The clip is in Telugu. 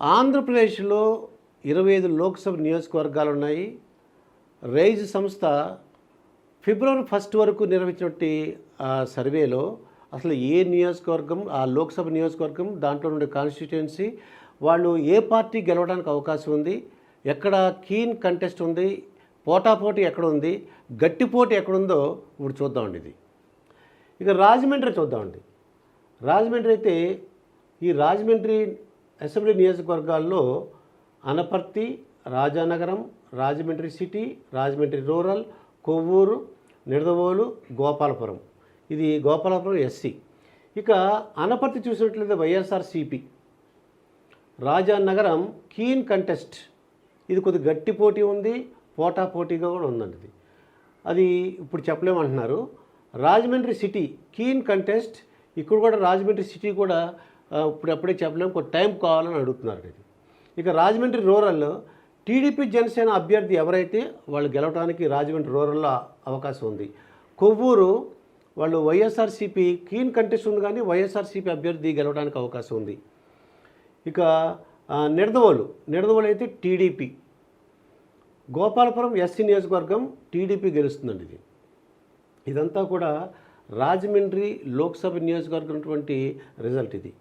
ఆంధ్రప్రదేశ్లో ఇరవై ఐదు లోక్సభ నియోజకవర్గాలు ఉన్నాయి. రైజ్ సంస్థ ఫిబ్రవరి ఫస్ట్ వరకు నిర్వహించినటువంటి సర్వేలో అసలు ఏ నియోజకవర్గం ఆ లోక్సభ నియోజకవర్గం దాంట్లో ఉండే కాన్స్టిట్యుయెన్సీ వాళ్ళు ఏ పార్టీ గెలవడానికి అవకాశం ఉంది ఎక్కడ కీన్ కంటెస్ట్ ఉంది పోటాపోటీ ఎక్కడ ఉంది గట్టిపోటీ ఎక్కడుందో ఇప్పుడు చూద్దామండి ఇది. ఇక రాజమండ్రి చూద్దామండి. రాజమండ్రి అయితే ఈ రాజమండ్రి అసెంబ్లీ నియోజకవర్గాల్లో అనపర్తి రాజానగరం రాజమండ్రి సిటీ రాజమండ్రి రూరల్ కొవ్వూరు నిడదవోలు గోపాలపురం. ఇది గోపాలపురం ఎస్సీ. ఇక అనపర్తి చూసినట్లయితే వైఎస్ఆర్సిపి. Rajanagaram keen contest. ఇది కొద్ది గట్టి పోటీ ఉంది పోటా పోటీగా కూడా ఉందండి ఇది. అది ఇప్పుడు చెప్పలేమంటున్నారు. Rajahmundry city keen contest. ఇక్కడ కూడా రాజమండ్రి సిటీ కూడా ఇప్పుడప్పుడే చెప్పలేము కొంత టైం కావాలని అడుగుతున్నారు ఇది ఇక రాజమండ్రి రూరల్లో టీడీపీ జనసేన అభ్యర్థి ఎవరైతే వాళ్ళు గెలవడానికి రాజమండ్రి రూరల్లో అవకాశం ఉంది. కొవ్వూరు వాళ్ళు వైఎస్ఆర్సీపీ కీన్ కంటెస్ట్ ఉంది కానీ వైఎస్ఆర్సీపీ అభ్యర్థి గెలవడానికి అవకాశం ఉంది. ఇక నిడదవోలు నిడదవోలు అయితే టీడీపీ. గోపాలపురం ఎస్సీ నియోజకవర్గం టీడీపీ గెలుస్తుందండి ఇది. ఇదంతా కూడా రాజమండ్రి లోక్సభ నియోజకవర్గం రిజల్ట్ ఇది.